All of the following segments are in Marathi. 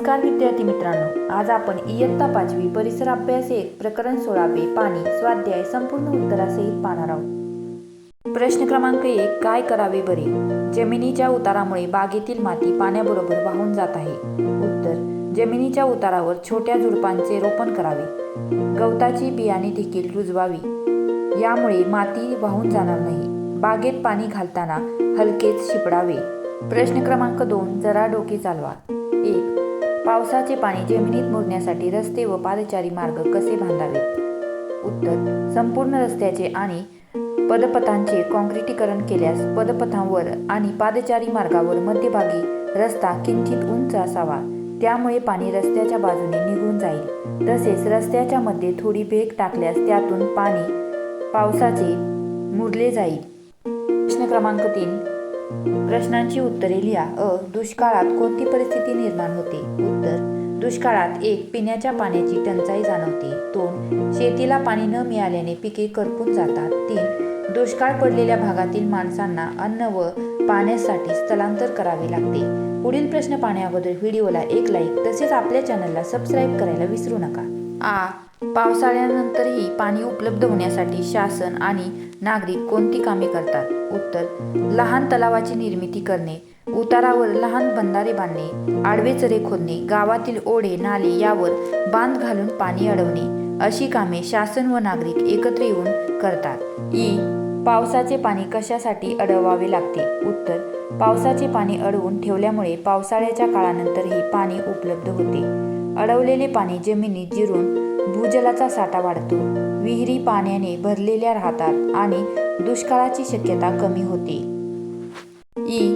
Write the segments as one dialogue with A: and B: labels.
A: नमस्कार विद्यार्थी मित्रांनो आज आपण इयत्ता पाचवी परिसर अभ्यास एक प्रकरण सोळावे पाणी स्वाध्याय संपूर्ण उत्तरासहित पाहणार आहोत. प्रश्न क्रमांक एक काय करावे बरे? जमिनीच्या उतारामुळे बागेतील माती पाण्याबरोबर वाहून जात आहे. उत्तर जमिनीच्या उतारावर छोट्या झुडपांचे रोपण करावे. गवताची बियाणे देखील रुजवावी. यामुळे माती वाहून जाणार नाही. बागेत पाणी घालताना हलकेच शिपडावे. प्रश्न क्रमांक दोन जरा डोके चालवा. पावसाचे पाणी जमिनीत मुरण्यासाठी रस्ते व पादचारी मार्ग कसे बांधावेत? उत्तर संपूर्ण रस्त्याचे आणि पदपथांचे काँक्रिटीकरण केल्यास पदपथांवर आणि पादचारी मार्गावर मध्यभागी रस्ता किंचित उंच असावा. त्यामुळे पाणी रस्त्याच्या बाजूने निघून जाईल. तसेच रस्त्याच्या मध्ये थोडी भेग टाकल्यास त्यातून पाणी पावसाचे मुरले जाईल. प्रश्न क्रमांक तीन. प्रश्नांची उत्तरे लिहा. अ. दुष्काळात कोणती परिस्थिती निर्माण होते? उत्तर. दुष्काळात एक पिण्याच्या पाण्याची टंचाई जाणवते. दोन. शेतीला पाणी न मिळाल्याने पिके करपून जातात. तीन. दुष्काळ पडलेल्या भागातील माणसांना अन्न व पाण्यासाठी स्थलांतर करावे लागते. पुढील प्रश्न पाण्याबद्दल व्हिडिओला एक लाईक तसेच आपल्या चॅनलला सबस्क्राईब करायला विसरू नका. आ. पावसाळ्यानंतरही पाणी उपलब्ध होण्यासाठी शासन आणि नागरिक कोणती कामे करतात? उत्तर लहान तलावाची निर्मिती करणे. उतारावर लहान बंधारे बांधणे. आडवे चरे खोदणे. गावातील ओढे नाले यावर बांध घालून पाणी अडवणे. अशी कामे शासन व नागरिक एकत्र येऊन करतात. ई. पावसाचे पाणी कशासाठी अडवावे लागते? उत्तर पावसाचे पाणी अडवून ठेवल्यामुळे पावसाळ्याच्या काळानंतरही पाणी उपलब्ध होते. अडवलेले पाणी जमिनीत जिरून भूजलाचा साठा वाढतो. विहिरी पाण्याने भरलेल्या राहतात आणि दुष्काळाची शक्यता कमी होते. ई.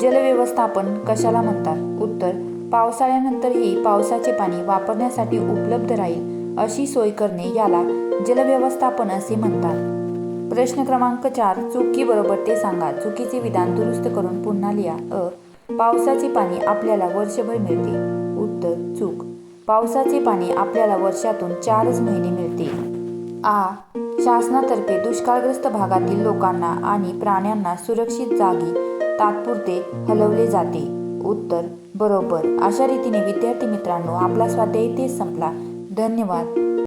A: जलव्यवस्थापन कशाला म्हणतात? उत्तर पावसाळ्यानंतरही पावसाचे पाणी वापरण्यासाठी उपलब्ध राहील अशी सोय करणे याला जलव्यवस्थापन असे म्हणतात. प्रश्न क्रमांक चार चुकी बरोबर ते सांगा. चुकीचे विधान दुरुस्त करून पुन्हा लिहा. अ. पावसाचे पाणी आपल्याला वर्षभर मिळते. उत्तर चूक. पावसाचे पाणी आपल्याला वर्षातून चारच महिने मिळते. आ. शासनातर्फे दुष्काळग्रस्त भागातील लोकांना आणि प्राण्यांना सुरक्षित जागी तात्पुरते हलवले जाते. उत्तर बरोबर. अशा रीतीने विद्यार्थी मित्रांनो आपला स्वाध्याय इथेच संपला. धन्यवाद.